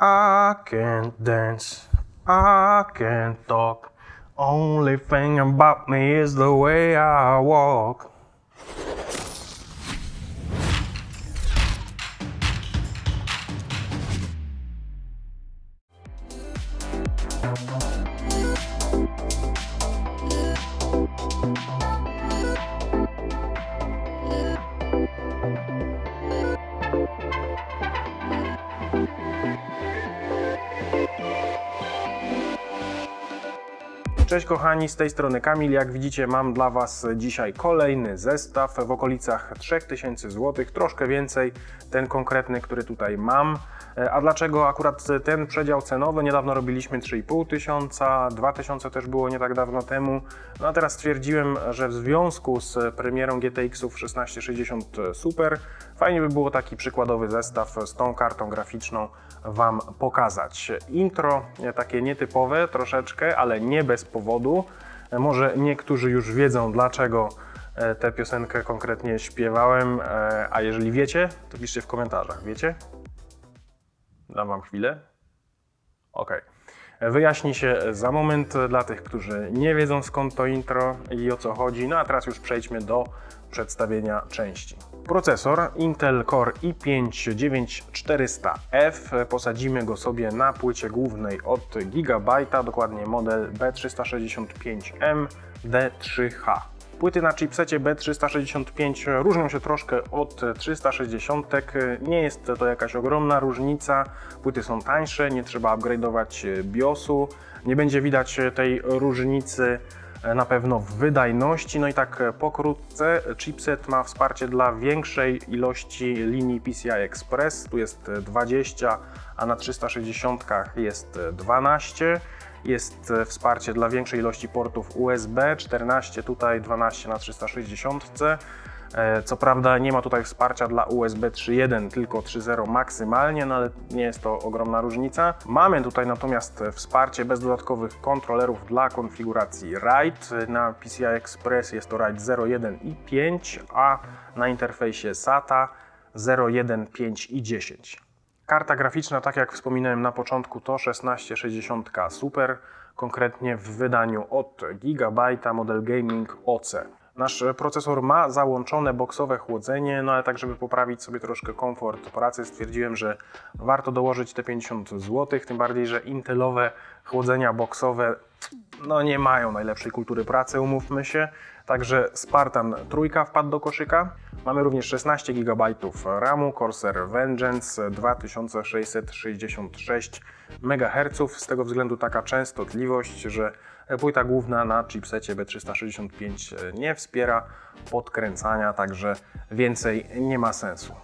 I can't dance, I can't talk. Only thing about me is the way I walk. Cześć kochani, z tej strony Kamil. Jak widzicie, mam dla Was dzisiaj kolejny zestaw w okolicach 3000 zł, troszkę więcej, ten konkretny, który tutaj mam. E, A dlaczego akurat ten przedział cenowy? Niedawno robiliśmy 3,5 tysiąca, 2000 też było nie tak dawno temu. No a teraz stwierdziłem, że w związku z premierą GTX-ów 1660 Super, fajnie by było taki przykładowy zestaw z tą kartą graficzną Wam pokazać. Intro takie nietypowe troszeczkę, ale nie bez powodu. Może niektórzy już wiedzą, dlaczego e, tę piosenkę konkretnie śpiewałem, e, a jeżeli wiecie, to piszcie w komentarzach. Wiecie? Dam Wam chwilę. Ok. Wyjaśni się za moment dla tych, którzy nie wiedzą skąd to intro i o co chodzi. No a teraz już przejdźmy do przedstawienia części. Procesor Intel Core i5-9400F. Posadzimy go sobie na płycie głównej od Gigabyte'a, dokładnie model B365M D3H. Płyty na chipsecie B365 różnią się troszkę od 360. Nie jest to jakaś ogromna różnica. Płyty są tańsze, nie trzeba upgrade'ować BIOSu. Nie będzie widać tej różnicy na pewno w wydajności. No i tak pokrótce, chipset ma wsparcie dla większej ilości linii PCI Express. Tu jest 20, a na 360 jest 12. Jest e, wsparcie dla większej ilości portów USB, 14 tutaj, 12 na 360. E, Co prawda nie ma tutaj wsparcia dla USB 3.1, tylko 3.0 maksymalnie, no ale nie jest to ogromna różnica. Mamy tutaj natomiast wsparcie bez dodatkowych kontrolerów dla konfiguracji RAID. Na PCI Express jest to RAID 0.1 i 5, a na interfejsie SATA 0.1, 5 i 10. Karta graficzna, tak jak wspominałem na początku, to 1660 Super, konkretnie w wydaniu od Gigabyte'a model Gaming OC. Nasz procesor ma załączone boksowe chłodzenie, no ale tak, żeby poprawić sobie troszkę komfort pracy, stwierdziłem, że warto dołożyć te 50 zł, tym bardziej, że intelowe chłodzenia boksowe no nie mają najlepszej kultury pracy, umówmy się. Także Spartan trójka wpadł do koszyka. Mamy również 16 GB RAMu, Corsair Vengeance 2666 MHz. Z tego względu taka częstotliwość, że płyta główna na chipsecie B365 nie wspiera podkręcania, także więcej nie ma sensu.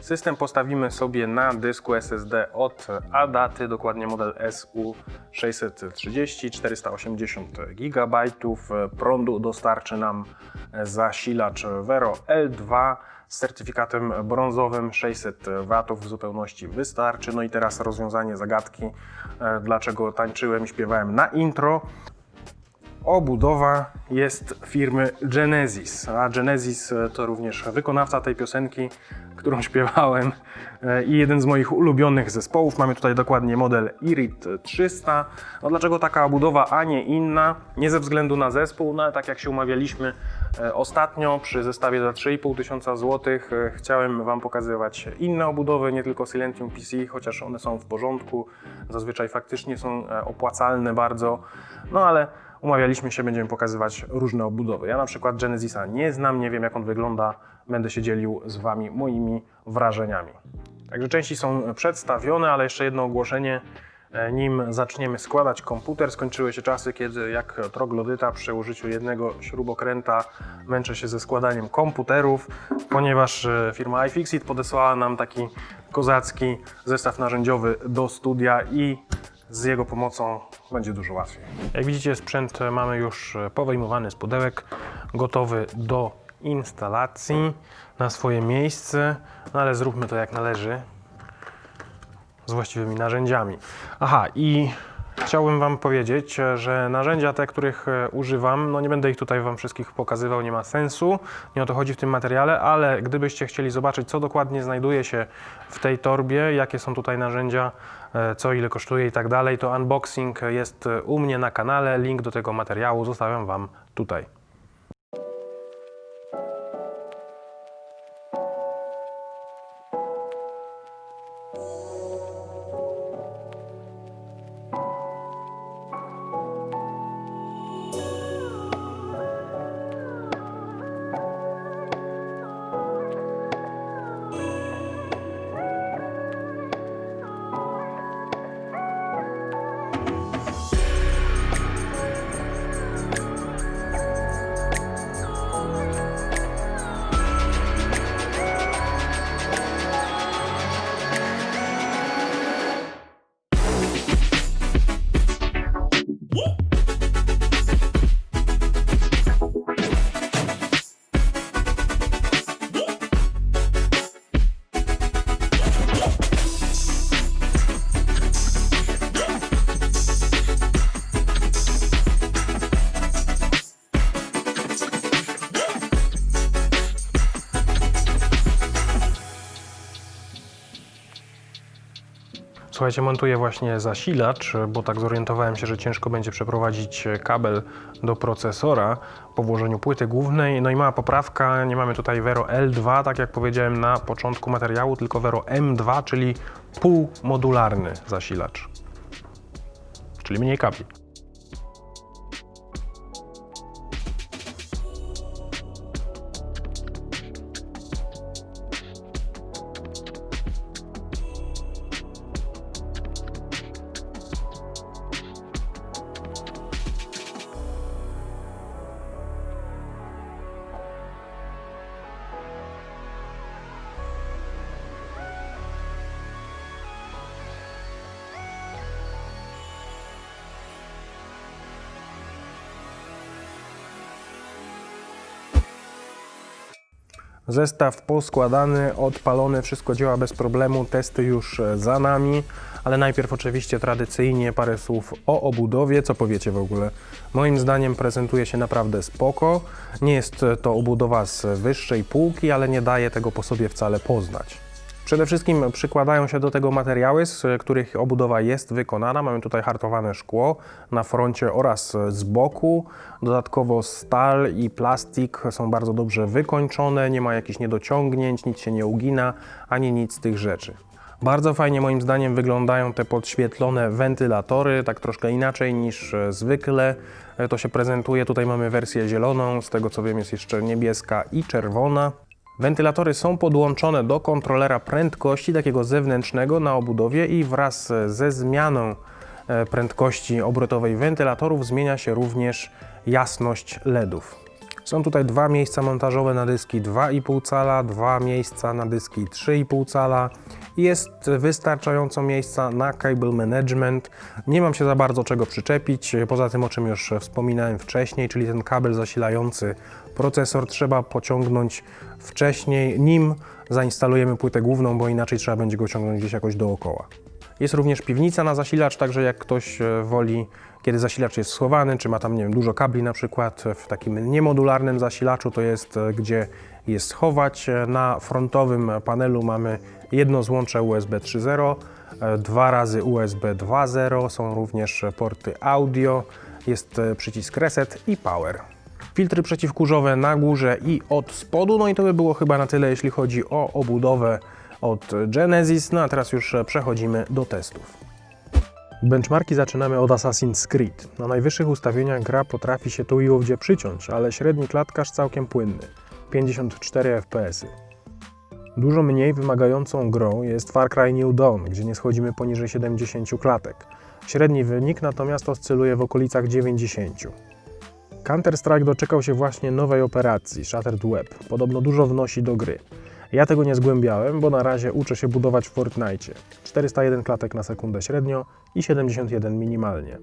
System postawimy sobie na dysku SSD od Adaty, dokładnie model SU630, 480 GB. Prądu dostarczy nam zasilacz Vero L2 z certyfikatem brązowym 600 W w zupełności wystarczy. No i teraz rozwiązanie zagadki, e, dlaczego tańczyłem i śpiewałem na intro. Obudowa jest firmy Genesis, a Genesis e, to również wykonawca tej piosenki, którą śpiewałem e, i jeden z moich ulubionych zespołów. Mamy tutaj dokładnie model Irit 300. No dlaczego taka obudowa, a nie inna? Nie ze względu na zespół, no ale tak jak się umawialiśmy e, ostatnio przy zestawie za 3,5 tysiąca złotych, chciałem Wam pokazywać inne obudowy, nie tylko Silentium PC, chociaż one są w porządku, zazwyczaj faktycznie są opłacalne bardzo, no ale umawialiśmy się, będziemy pokazywać różne obudowy. Ja na przykład Genesisa nie znam, nie wiem jak on wygląda, będę się dzielił z Wami moimi wrażeniami. Także części są przedstawione, ale jeszcze jedno ogłoszenie. E, Nim zaczniemy składać komputer, skończyły się czasy, kiedy jak troglodyta przy użyciu jednego śrubokręta męczę się ze składaniem komputerów, ponieważ e, firma iFixit podesłała nam taki kozacki zestaw narzędziowy do studia i z jego pomocą będzie dużo łatwiej. Jak widzicie, sprzęt mamy już powyjmowany z pudełek, gotowy do instalacji na swoje miejsce, no ale zróbmy to jak należy z właściwymi narzędziami. Aha, i Chciałbym Wam powiedzieć, że narzędzia te, których e, używam, no nie będę ich tutaj Wam wszystkich pokazywał, nie ma sensu, nie o to chodzi w tym materiale, ale gdybyście chcieli zobaczyć, co dokładnie znajduje się w tej torbie, jakie są tutaj narzędzia, e, co ile kosztuje i tak dalej, to unboxing jest e, u mnie na kanale, link do tego materiału zostawiam Wam tutaj. Słuchajcie, montuję właśnie zasilacz, bo tak zorientowałem się, że ciężko będzie przeprowadzić kabel do procesora po włożeniu płyty głównej. No i mała poprawka, nie mamy tutaj Vero L2, tak jak powiedziałem na początku materiału, tylko Vero M2, czyli półmodularny zasilacz. Czyli mniej kabli. Zestaw poskładany, odpalony, wszystko działa bez problemu, testy już e, za nami, ale najpierw oczywiście tradycyjnie parę słów o obudowie, co powiecie w ogóle. Moim zdaniem prezentuje się naprawdę spoko, nie jest to obudowa z wyższej półki, ale nie daje tego po sobie wcale poznać. Przede wszystkim przykładają się do tego materiały, z których obudowa jest wykonana. Mamy tutaj hartowane szkło na froncie oraz z boku. Dodatkowo stal i plastik są bardzo dobrze wykończone, nie ma jakichś niedociągnięć, nic się nie ugina, ani nic z tych rzeczy. Bardzo fajnie moim zdaniem wyglądają te podświetlone wentylatory, tak troszkę inaczej niż zwykle. To się prezentuje, tutaj mamy wersję zieloną, z tego co wiem jest jeszcze niebieska i czerwona. Wentylatory są podłączone do kontrolera prędkości takiego zewnętrznego na obudowie i wraz ze zmianą e, prędkości obrotowej wentylatorów zmienia się również jasność LEDów. Są tutaj dwa miejsca montażowe na dyski 2,5 cala, dwa miejsca na dyski 3,5 cala. Jest wystarczająco miejsca na cable management. Nie mam się za bardzo czego przyczepić, poza tym o czym już wspominałem wcześniej, czyli ten kabel zasilający procesor trzeba pociągnąć wcześniej, nim zainstalujemy płytę główną, bo inaczej trzeba będzie go ciągnąć gdzieś jakoś dookoła. Jest również piwnica na zasilacz, także jak ktoś e, woli, kiedy zasilacz jest schowany, czy ma tam nie wiem, dużo kabli na przykład w takim niemodularnym zasilaczu, to jest e, gdzie je schować. E, Na frontowym panelu mamy jedno złącze USB 3.0, e, dwa razy USB 2.0, są również porty audio, jest przycisk reset i power. Filtry przeciwkurzowe na górze i od spodu, no i to by było chyba na tyle, jeśli chodzi o obudowę od Genesis. No a teraz już przechodzimy do testów. Benchmarki zaczynamy od Assassin's Creed. Na najwyższych ustawieniach gra potrafi się tu i ówdzie przyciąć, ale średni klatkarz całkiem płynny 54 fps. Dużo mniej wymagającą grą jest Far Cry New Dawn, gdzie nie schodzimy poniżej 70 klatek. Średni wynik natomiast oscyluje w okolicach 90. Counter-Strike doczekał się właśnie nowej operacji Shattered Web. Podobno dużo wnosi do gry. Ja tego nie zgłębiałem, bo na razie uczę się budować w Fortnite. 401 klatek na sekundę średnio i 71 minimalnie.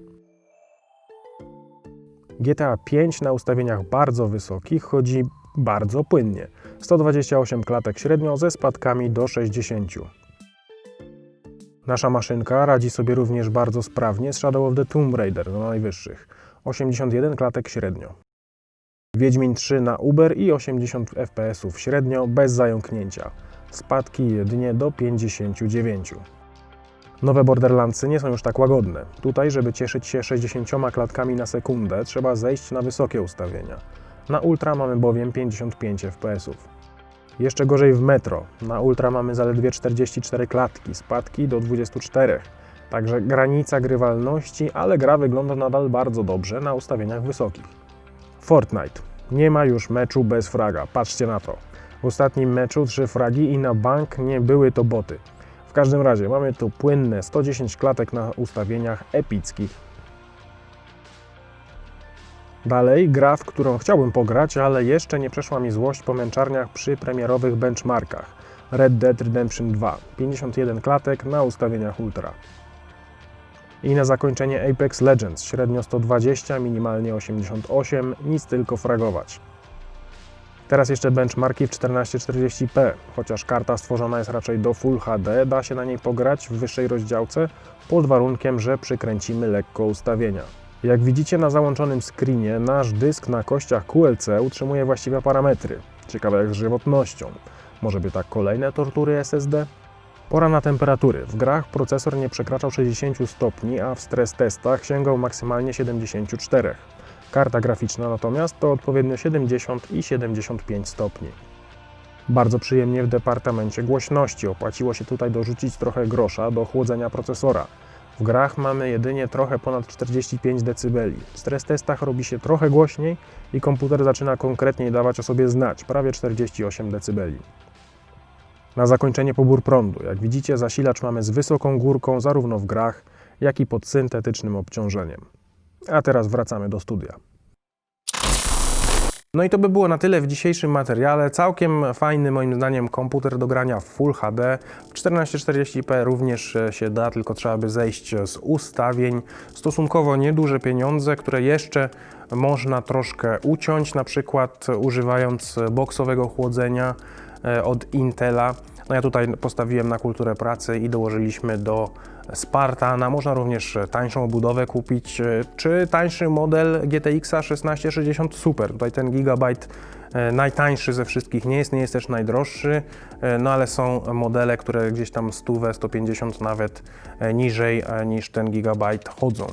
GTA 5 na ustawieniach bardzo wysokich chodzi bardzo płynnie. 128 klatek średnio ze spadkami do 60. Nasza maszynka radzi sobie również bardzo sprawnie z Shadow of the Tomb Raider do najwyższych. 81 klatek średnio. Wiedźmin 3 na Uber i 80 fps średnio bez zająknięcia. Spadki jedynie do 59. Nowe Borderlandsy nie są już tak łagodne. Tutaj, żeby cieszyć się 60 klatkami na sekundę, trzeba zejść na wysokie ustawienia. Na Ultra mamy bowiem 55 fps. Jeszcze gorzej w Metro. Na Ultra mamy zaledwie 44 klatki, spadki do 24. Także granica grywalności, ale gra wygląda nadal bardzo dobrze na ustawieniach wysokich. Fortnite. Nie ma już meczu bez fraga. Patrzcie na to. W ostatnim meczu trzy fragi i na bank nie były to boty. W każdym razie mamy tu płynne 110 klatek na ustawieniach epickich. Dalej gra, w którą chciałbym pograć, ale jeszcze nie przeszła mi złość po męczarniach przy premierowych benchmarkach. Red Dead Redemption 2. 51 klatek na ustawieniach Ultra. I na zakończenie Apex Legends. Średnio 120, minimalnie 88, nic tylko fragować. Teraz jeszcze benchmarki w 1440p, chociaż karta stworzona jest raczej do Full HD, da się na niej pograć w wyższej rozdziałce pod warunkiem, że przykręcimy lekko ustawienia. Jak widzicie na załączonym screenie, nasz dysk na kościach QLC utrzymuje właściwe parametry. Ciekawe jak z żywotnością. Może by tak kolejne tortury SSD? Pora na temperatury. W grach procesor nie przekraczał 60 stopni, a w stres testach sięgał maksymalnie 74. Karta graficzna natomiast to odpowiednio 70 i 75 stopni. Bardzo przyjemnie w departamencie głośności. Opłaciło się tutaj dorzucić trochę grosza do chłodzenia procesora. W grach mamy jedynie trochę ponad 45 dB. W stres testach robi się trochę głośniej i komputer zaczyna konkretniej dawać o sobie znać, prawie 48 dB. Na zakończenie pobór prądu. Jak widzicie, zasilacz mamy z wysoką górką zarówno w grach, jak i pod syntetycznym obciążeniem. A teraz wracamy do studia. No i to by było na tyle w dzisiejszym materiale. Całkiem fajny moim zdaniem komputer do grania w Full HD. W 1440p również e, się da, tylko trzeba by zejść z ustawień. Stosunkowo nieduże pieniądze, które jeszcze można troszkę uciąć, na przykład używając boksowego chłodzenia e, od Intela. No ja tutaj postawiłem na kulturę pracy i dołożyliśmy do Spartana. Można również tańszą obudowę kupić, e, czy tańszy model GTX 1660 Super. Tutaj ten Gigabyte e, najtańszy ze wszystkich nie jest, nie jest też najdroższy, e, no ale są modele, które gdzieś tam 100, 150 nawet e, niżej e, niż ten Gigabyte chodzą.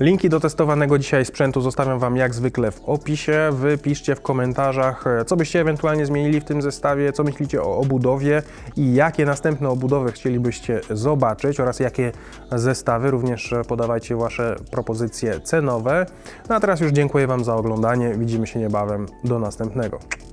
Linki do testowanego dzisiaj sprzętu zostawiam Wam jak zwykle w opisie. Wy piszcie w komentarzach, e, co byście ewentualnie zmienili w tym zestawie, co myślicie o obudowie i jakie następne obudowy chcielibyście zobaczyć oraz jakie zestawy. Również e, podawajcie Wasze propozycje cenowe. No a teraz już dziękuję Wam za oglądanie. Widzimy się niebawem. Do następnego.